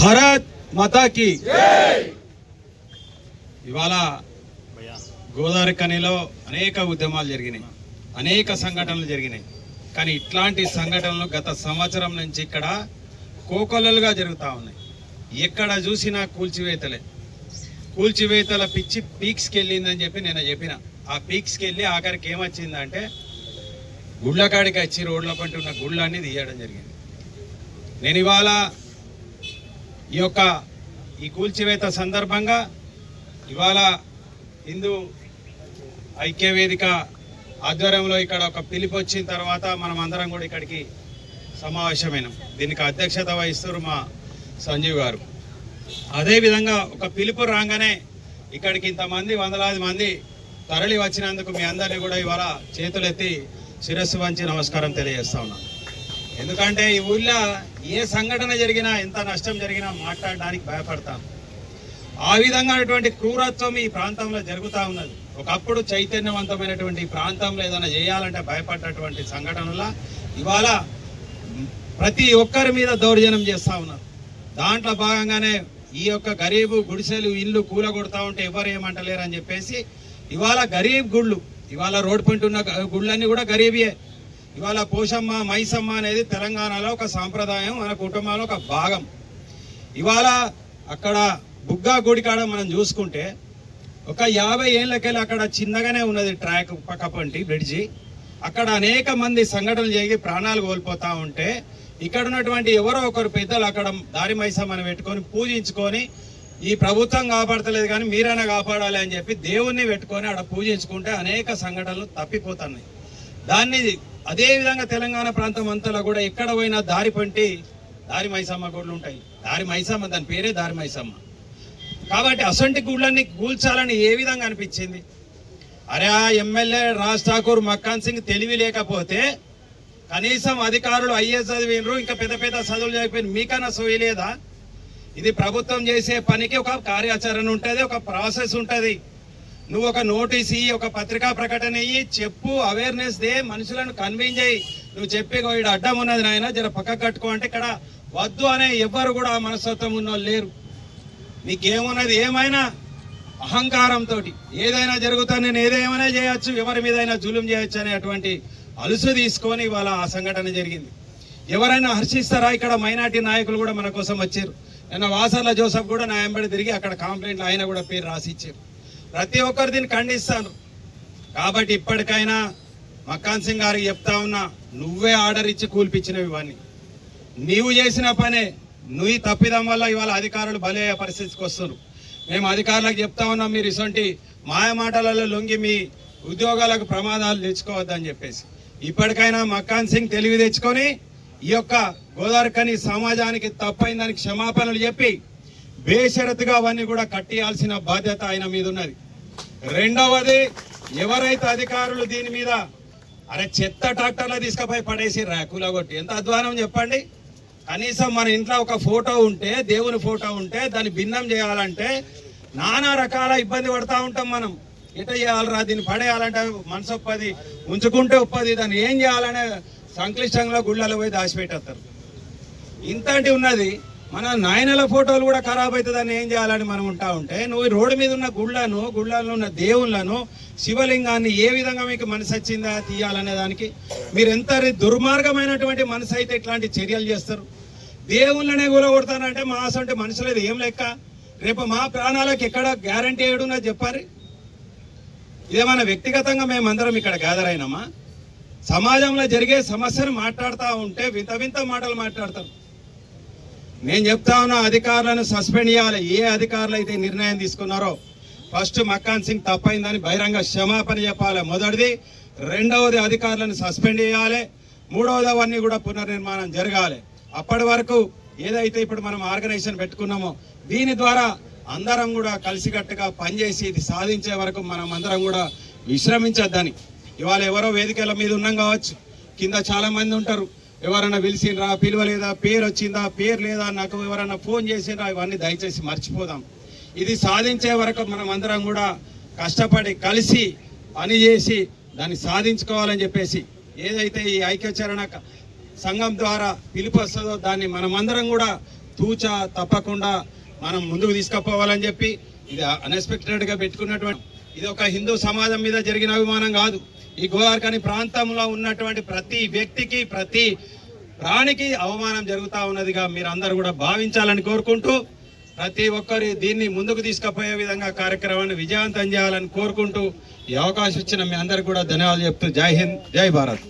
భారత్ మాతాకి ఇవాళ గోదావరి కనిలో అనేక ఉద్యమాలు జరిగినాయి అనేక సంఘటనలు జరిగినాయి కానీ ఇట్లాంటి సంఘటనలు గత సంవత్సరం నుంచి ఇక్కడ కోకొల్లలుగా జరుగుతూ ఉన్నాయి ఎక్కడ చూసినా కూల్చివేతలే కూల్చివేతల పిచ్చి పీక్స్కి వెళ్ళిందని చెప్పి నేను చెప్పిన. ఆ పీక్స్కి వెళ్ళి ఆఖరికి ఏమొచ్చిందంటే గుళ్ళ కాడికి వచ్చి రోడ్ల పంట ఉన్న గుళ్ళన్నీ తీయడం జరిగింది. నేను ఇవాళ ఈ యొక్క ఈ కూల్చివేత సందర్భంగా ఇవాళ హిందూ ఐక్యవేదిక ఆధ్వర్యంలో ఇక్కడ ఒక పిలుపు వచ్చిన తర్వాత మనం అందరం కూడా ఇక్కడికి సమావేశమైనాం. దీనికి అధ్యక్షత వహిస్తారు మా సంజీవ్ గారు. అదేవిధంగా ఒక పిలుపు రాగానే ఇక్కడికి ఇంతమంది వందలాది మంది తరలి వచ్చినందుకు మీ అందరినీ కూడా ఇవాళ చేతులెత్తి శిరస్సు వంచి నమస్కారం తెలియజేస్తా ఉన్నాను ఎందుకంటే ఈ ఊళ్ళో ఏ సంఘటన జరిగినా ఎంత నష్టం జరిగినా మాట్లాడడానికి భయపడతాం. ఆ విధంగానటువంటి క్రూరత్వం ఈ ప్రాంతంలో జరుగుతూ ఉన్నది. ఒకప్పుడు చైతన్యవంతమైనటువంటి ఈ ప్రాంతంలో ఏదైనా చేయాలంటే భయపడ్డటువంటి సంఘటనల ఇవాళ ప్రతి ఒక్కరి మీద దౌర్జన్యం చేస్తూ ఉన్నారు. దాంట్లో భాగంగానే ఈ యొక్క గరీబు గుడిసెలు ఇల్లు కూలగొడతా ఉంటే ఎవరు ఏమంటలేరు అని చెప్పేసి ఇవాళ గరీబ్ గుళ్ళు ఇవాళ రోడ్ పంట ఉన్న గుళ్ళన్నీ కూడా గరీబియే. ఇవాళ పోషమ్మ మైసమ్మ అనేది తెలంగాణలో ఒక సాంప్రదాయం మన కుటుంబంలో ఒక భాగం. ఇవాళ అక్కడ బుగ్గా గుడి కాడ మనం చూసుకుంటే ఒక యాభై ఏళ్ళకెళ్ళి అక్కడ చిన్నగానే ఉన్నది ట్రాక్ పక్క పంటి బ్రిడ్జి. అక్కడ అనేక మంది సంఘటనలు జరిగి ప్రాణాలు కోల్పోతూ ఉంటే ఇక్కడ ఉన్నటువంటి ఎవరో ఒకరు పెద్దలు అక్కడ దారి మైసమ్మని పెట్టుకొని పూజించుకొని ఈ ప్రభుత్వం కాపాడతలేదు కానీ మీరైనా కాపాడాలి అని చెప్పి దేవుణ్ణి పెట్టుకొని ఆడ పూజించుకుంటే అనేక సంఘటనలు తప్పిపోతున్నాయి. దాన్ని అదేవిధంగా తెలంగాణ ప్రాంతం అంతలో కూడా ఎక్కడ పోయినా దారి పంటి దారి మైసమ్మ గుళ్ళు ఉంటాయి. దారి మైసమ్మ దాని పేరే దారి మైసమ్మ. కాబట్టి అసంటి గుళ్ళని కూల్చాలని ఏ విధంగా అనిపించింది? అరే ఆ ఎమ్మెల్యే రాజ్ ఠాకూర్ మక్కాన్ సింగ్ తెలివి లేకపోతే కనీసం అధికారులు ఐఏఎస్ చదివినరు ఇంకా పెద్ద పెద్ద చదువులు చదివిపోయిన మీకన్నా సోయలేదా ఇది ప్రభుత్వం చేసే పనికి ఒక కార్యాచరణ ఉంటుంది ఒక ప్రాసెస్ ఉంటుంది. నువ్వు ఒక నోటీస్ ఇయ్యి ఒక పత్రికా ప్రకటన ఇయ్యి చెప్పు అవేర్నెస్ దే మనుషులను కన్విన్స్ చేయి. నువ్వు చెప్పి ఈడ అడ్డం ఉన్నది నాయన జర పక్క కట్టుకో అంటే ఇక్కడ వద్దు అనే ఎవ్వరు కూడా ఆ మనస్తత్వం ఉన్న లేరు. నీకేమున్నది? ఏమైనా? అహంకారంతో ఏదైనా జరుగుతా నేను ఏదేమైనా చేయొచ్చు ఎవరి మీదైనా జులుం చేయొచ్చు అనేటువంటి అలుసు తీసుకొని ఇవాళ ఆ సంఘటన జరిగింది. ఎవరైనా హర్షిస్తారా? ఇక్కడ మైనార్టీ నాయకులు కూడా మన కోసం వచ్చారు. నిన్న వాసర్ల జోసఫ్ కూడా నా వెంబడి తిరిగి అక్కడ కంప్లైంట్లు ఆయన కూడా పేరు రాసిచ్చారు. ప్రతి ఒక్కరు దీన్ని ఖండిస్తాను కాబట్టి ఇప్పటికైనా మక్కాన్ సింగ్ గారికి చెప్తా ఉన్నా నువ్వే ఆర్డర్ ఇచ్చి కూల్పించినవి ఇవన్నీ. నీవు చేసిన పనే నువ్వు తప్పిదం వల్ల ఇవాళ అధికారులు బలయ్యే పరిస్థితికి వస్తున్నారు. మేము అధికారులకు చెప్తా ఉన్నాం మీరు ఇటువంటి మాయ మాటలలో లొంగి మీ ఉద్యోగాలకు ప్రమాదాలు తెచ్చుకోవద్దని చెప్పేసి. ఇప్పటికైనా మక్కాన్ సింగ్ తెలివి తెచ్చుకొని ఈ యొక్క గోదావరికని సమాజానికి తప్పైందని క్షమాపణలు చెప్పి బేషరతుగా అవన్నీ కూడా కట్టియాల్సిన బాధ్యత ఆయన మీద ఉన్నది. రెండవది ఎవరైతే అధికారులు దీని మీద అరే చెత్త ట్రాక్టర్లో తీసుకుపోయి పడేసి ర్యాకులో కొట్టి ఎంత అధ్వానం చెప్పండి? కనీసం మన ఇంట్లో ఒక ఫోటో ఉంటే దేవుని ఫోటో ఉంటే దాన్ని భిన్నం చేయాలంటే నానా రకాల ఇబ్బంది పడతా ఉంటాం మనం. ఎట చేయాలరా దీన్ని పడేయాలంటే మనసు ఒప్పది ఉంచుకుంటే ఒప్పది దాన్ని ఏం చేయాలనే సంక్లిష్టంగా గుళ్ళలో పోయి దాచిపెట్టేస్తారు. ఇంతటి ఉన్నది మన నాయనల ఫోటోలు కూడా ఖరాబ్ అవుతుందని ఏం చేయాలని మనం ఉంటా ఉంటే నువ్వు రోడ్డు మీద ఉన్న గుళ్ళను గుళ్ళలో ఉన్న దేవుళ్ళను శివలింగాన్ని ఏ విధంగా మీకు మనసు వచ్చిందా తీయాలనే దానికి మీరు ఎంత దుర్మార్గమైనటువంటి మనసు అయితే ఇట్లాంటి చర్యలు చేస్తారు. దేవుళ్ళనే కూలగొడతానంటే మా అసంటే మనుషులేదు ఏం లెక్క? రేపు మా ప్రాణాలకు ఎక్కడ గ్యారంటీ ఏడున్నా చెప్పారు ఇదేమన్నా వ్యక్తిగతంగా మేమందరం ఇక్కడ గ్యాదర్ అయినామా? సమాజంలో జరిగే సమస్యను మాట్లాడుతూ ఉంటే వింత వింత మాటలు మాట్లాడతారు నేను చెప్తా ఉన్నా అధికారులను సస్పెండ్ చేయాలి. ఏ అధికారులు అయితే నిర్ణయం తీసుకున్నారో? ఫస్ట్ మక్కాన్ సింగ్ తప్పైందని బహిరంగ క్షమాపణ చెప్పాలి. మొదటిది రెండవది అధికారులను సస్పెండ్ చేయాలి. మూడవది అవన్నీ కూడా పునర్నిర్మాణం జరగాలి. అప్పటి వరకు ఏదైతే ఇప్పుడు మనం ఆర్గనైజేషన్ పెట్టుకున్నామో దీని ద్వారా అందరం కూడా కలిసికట్టుగా పనిచేసి ఇది సాధించే వరకు మనం అందరం కూడా విశ్రమించొద్దని. ఇవాళ ఎవరో వేదికల మీద ఉన్నాం కావచ్చు. కింద చాలా మంది ఉంటారు. ఎవరైనా పిలిచిండ్రా పిలవలేదా పేరు వచ్చిందా పేరు లేదా నాకు ఎవరైనా ఫోన్ చేసిండ్రా ఇవన్నీ దయచేసి మర్చిపోదాం. ఇది సాధించే వరకు మనం అందరం కూడా కష్టపడి కలిసి పని చేసి దాన్ని సాధించుకోవాలని చెప్పేసి ఏదైతే ఈ ఐక్యచరణ సంఘం ద్వారా పిలుపు వస్తుందో దాన్ని మనమందరం కూడా తూచా తప్పకుండా మనం ముందుకు తీసుకుపోవాలని చెప్పి ఇది అన్ఎక్స్పెక్టెడ్గా పెట్టుకున్నటువంటి ఇది ఒక హిందూ సమాజం మీద జరిగిన అభిమానం కాదు. ఈ గోవార్కని ప్రాంతంలో ఉన్నటువంటి ప్రతి వ్యక్తికి ప్రతి ప్రాణికి అవమానం జరుగుతూ ఉన్నదిగా మీరు అందరూ కూడా భావించాలని కోరుకుంటూ ప్రతి ఒక్కరి దీన్ని ముందుకు తీసుకుపోయే విధంగా కార్యక్రమాన్ని విజయవంతం చేయాలని కోరుకుంటూ ఈ అవకాశం ఇచ్చిన మీ అందరికి కూడా ధన్యవాదాలు చెప్తూ జై హింద్ జై భారత్.